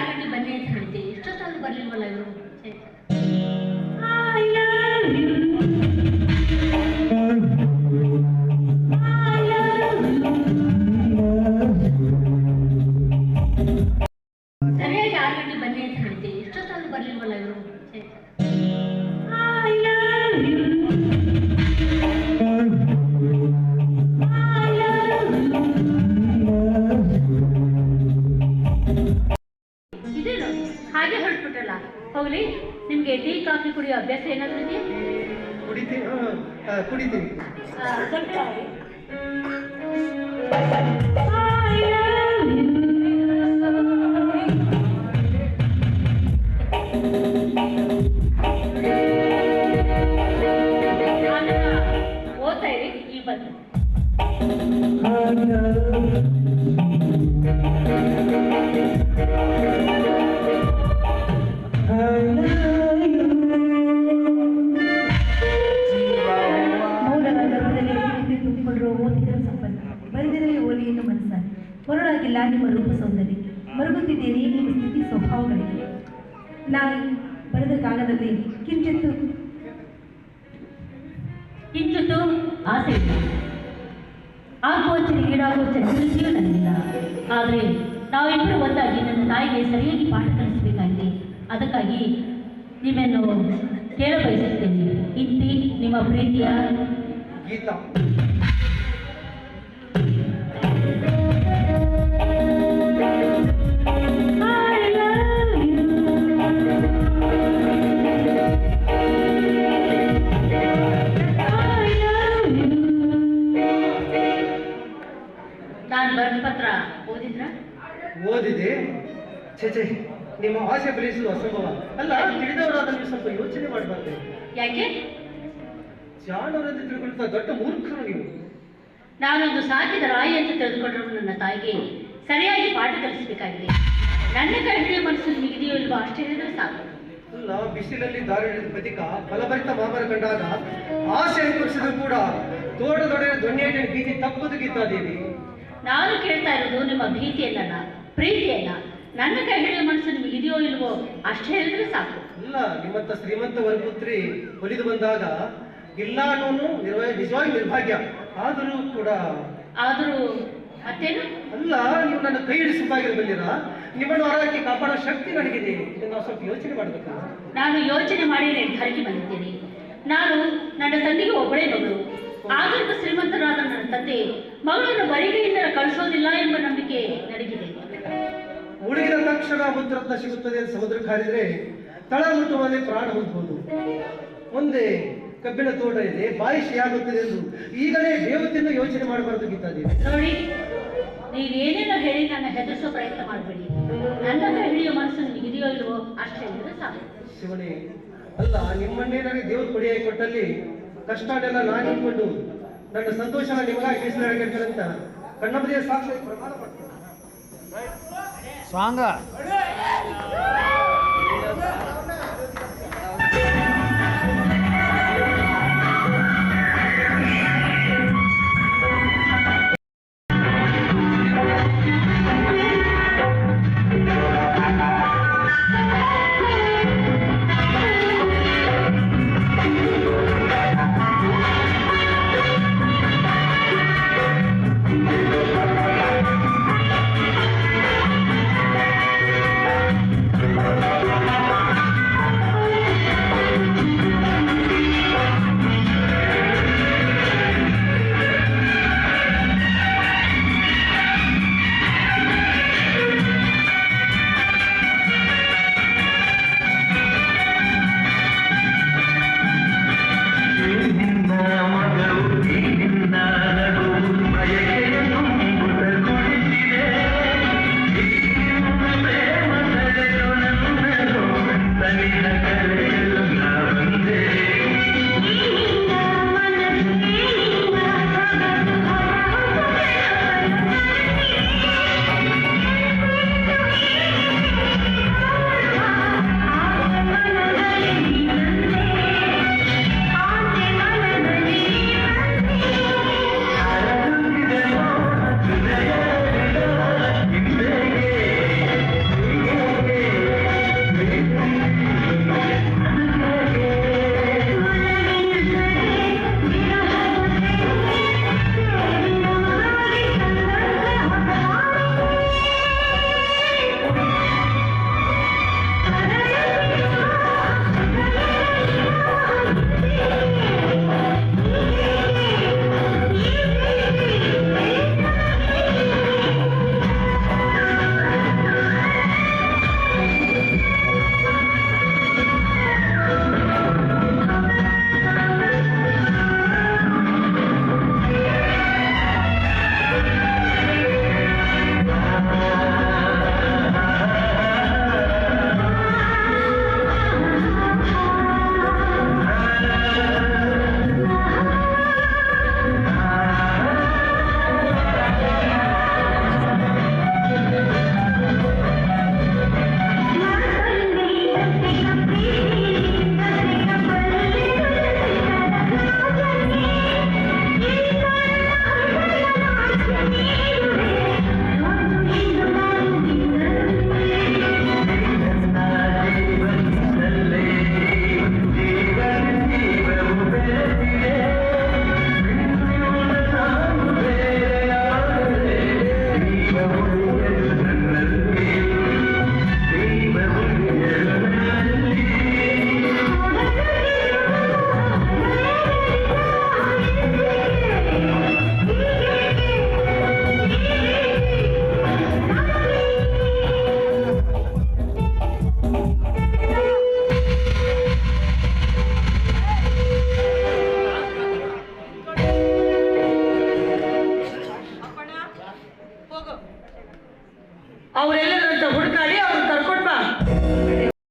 ಆರು ಗಂಟೆ ಬನ್ನಿ ಅಂತ ಹೇಳಿದ್ದೆ ಎಷ್ಟೊತ್ತಲ್ಲಿ ಬರ್ಲಿಲ್ವಲ್ಲ ಇವರು? ಹೋಗ್ಲಿ ನಿಮ್ಗೆ ಟೀ ಕಾಫಿ ಕುಡಿಯೋ ಅಭ್ಯಾಸ ಏನಾದ್ರು ಇದೆಯಾ ಕುಡಿತೀನಿ ಆ, ಆ, ಕುಡಿತೀನಿ ಆ, ಸ್ವಲ್ಪ ತಾಳಿ. ಅದನ್ನ ಓದ್ತಾ ಇರಿ ಈ ಬಂದು ಮೌನದ ಹೊರಡಾಗಿಲ್ಲ ನಿಮ್ಮ ರೂಪ ಸೌಂದರ್ಯ. ಮರುಗುತ್ತಿದ್ದೇನೆ ನಿಮ್ಮ ಸ್ಥಿತಿ ಸ್ವಭಾವಗಳಿಗೆ. ನಾನು ಬರೆದ ಕಾಲದಲ್ಲಿ ಕಿಂಚಿತ್ತು ಕಿಂಚಿತ್ತು ಆಸೆ ಆ ಆತ್ಮಹತ್ಯೆಗೆ ಈಡಾಗುವ ಚಟುವಟಿಕೆಯೂ ನನ್ನಿಲ್ಲ ಆದರೆ ನಾವಿಬ್ಬರು ಒಂದಾಗಿ ನನ್ನ ತಾಯಿಗೆ ಸರಿಯಾಗಿ ಪಾಠ ಕಲಿಸಬೇಕಾಗಿದೆ. ಅದಕ್ಕಾಗಿ ನಿಮ್ಮನ್ನು ಕೇಳ ಬಯಸುತ್ತೇನೆ ಇಂತಿ ನಿಮ್ಮ ಪ್ರೀತಿಯ ಗೀತಾ. ಓದಿದೆ. ಚೇಚೆ ನಿಮ್ಮ ಆಸೆ ಫಲಿಸುವುದು ಅಸಂಭವ. ಅಲ್ಲ ತಿಳಿದವರಾದ ನೀವು ಸ್ವಲ್ಪ ಯೋಚನೆ ಮಾಡಬಾರ್ದು. ಯಾಕೆ? ಜಾಣವರೆಂದು ತಿಳ್ಕೊಳ್ತಾ ದೊಡ್ಡ ಮೂರ್ಖರು ನೀವು. ನಾನೊಂದು ಸಾಕಿದ ರಾಯಿ ಅಂತ ತಿಳಿದುಕೊಂಡ್ರು ನನ್ನ ತಾಯಿಗೆ. ಸರಿಯಾಗಿ ಪಾಠ ಕಲಿಸಬೇಕಾಗಿದೆ. ನನ್ನ ಕಣ್ಣಿನ ಮನಸ್ಸು ನಿಗಿದೆಯೋ ಇಲ್ವೋ ಅಷ್ಟೇ ಹೇಳಿದ್ರೆ ಸಾಕು. ಅಲ್ಲ ಬಿಸಿಲಲ್ಲಿ ದಾರಿ ಹಿಡಿದ ಪ್ರತಿಕ ಫಲಭರಿತ ಮಾಮರ ಕಂಡಾಗ ಆಸೆ ಅನುಭವಿಸಿದ್ರು ಕೂಡ ತೋಟದೊಡೆಯ ದೊಣ್ಣೆಯ ಭೀತಿ ತಪ್ಪದು ಗೀತಾದೇವಿ ನಾನು ಕೇಳ್ತಾ ಇರೋದು ನಿಮ್ಮ ಭೀತಿಯಲ್ಲ ಪ್ರೀತಿಯಲ್ಲ ನನ್ನ ಕೈ ಹಿಡಿಯೋ ಮನಸ್ಸು ನಿಮಗೆ ಇದೆಯೋ ಇಲ್ವೋ ಅಷ್ಟೇ ಹೇಳಿದ್ರೆ ಸಾಕು. ಇಲ್ಲ ನಿಮ್ಮಂತ ಶ್ರೀಮಂತ ವರಪುತ್ರಿ ಒಲಿದು ಬಂದಾಗ ಇಲ್ಲ ಅನ್ನೋನು ನಿಜವಾಗಿ ನಿರ್ಭಾಗ್ಯ. ಆದರೂ ಕೂಡ ಆದರೂ ಮತ್ತೇನು? ಅಲ್ಲ ನೀವು ನನ್ನ ಕೈ ಹಿಡಿಸಬೇಕಾಗಿರಬಲ್ಲಿರ ನಿಮ್ಮನ್ನು ಹೊರಹಾಕಿ ಕಾಪಾಡೋ ಶಕ್ತಿ ನನಗಿದೆ ನಾವು ಸ್ವಲ್ಪ ಯೋಚನೆ ಮಾಡಬೇಕು? ನಾನು ಯೋಚನೆ ಮಾಡಿ ನಿರ್ಧಾರಕ್ಕೆ ಬಂದಿದ್ದೇನೆ. ನಾನು ನನ್ನ ತಂದೆಗೆ ಒಬ್ಬಳೇ ಮಗಳು. ಆಧುನಿಕ ಶ್ರೀಮಂತರಾದ ನನ್ನ ತಂದೆ ಮಗಳನ್ನು ಬರಿಗೆಯಿಂದ ಕಳಿಸೋದಿಲ್ಲ ಎಂಬ ನಂಬಿಕೆ ನನಗಿದೆ. ತಕ್ಷಣ ಮುದ್ರತ್ನ ಸಿಗುತ್ತದೆ ಅಂತ ಸಮುದ್ರ ಹಾರಿದ್ರೆ ತಳ ಮುಟ್ಟುವಲ್ಲಿ ಪ್ರಾಣ ಹೋಗ್ಬೋದು ಮುಂದೆ ಕಬ್ಬಿಣ ತೋಟ ಇದೆ ಬಾಯಿ ಆಗುತ್ತದೆ ಎಂದು ಈಗಲೇ ದೇವತೆಯನ್ನು ಯೋಚನೆ ಮಾಡಬಾರದು ಗೀತಾದೇವಿ ನೋಡಿ ನೀವೇನೇನೋ ಹೇಳಿ ನನ್ನ ಹೆದರಿಸೋ ಪ್ರಯತ್ನ ಮಾಡಬೇಡಿ. ನನ್ನ ಹೇಳಿಯ ಹಿಡಿಯೋ ಮನಸ್ಸು ನಿಮಗೆ ಇದೆಯೋ ಇಲ್ವೋ ಅಷ್ಟೇ ಸಾಕು. ಶಿವನೇ ಅಲ್ಲ ನಿಮ್ಮನ್ನೇ ನನಗೆ ದೇವರು ಕೊಡಿಯಾಗಿ ಕೊಟ್ಟಲ್ಲಿ ಕಷ್ಟನೆಲ್ಲ ನಾನು ಇಟ್ಕೊಂಡು ನನ್ನ ಸಂತೋಷನ ನಿಮಗಾಗಿ ಮೀಸಲಾಗಿರ್ತಾರಂತ ಕಣ್ಣಬದಿಯ ಸಾಕ್ಷಿ ಪ್ರಮಾಣ ಮಾಡ್ತೀನಿ. ஸ்ட்ராங்காக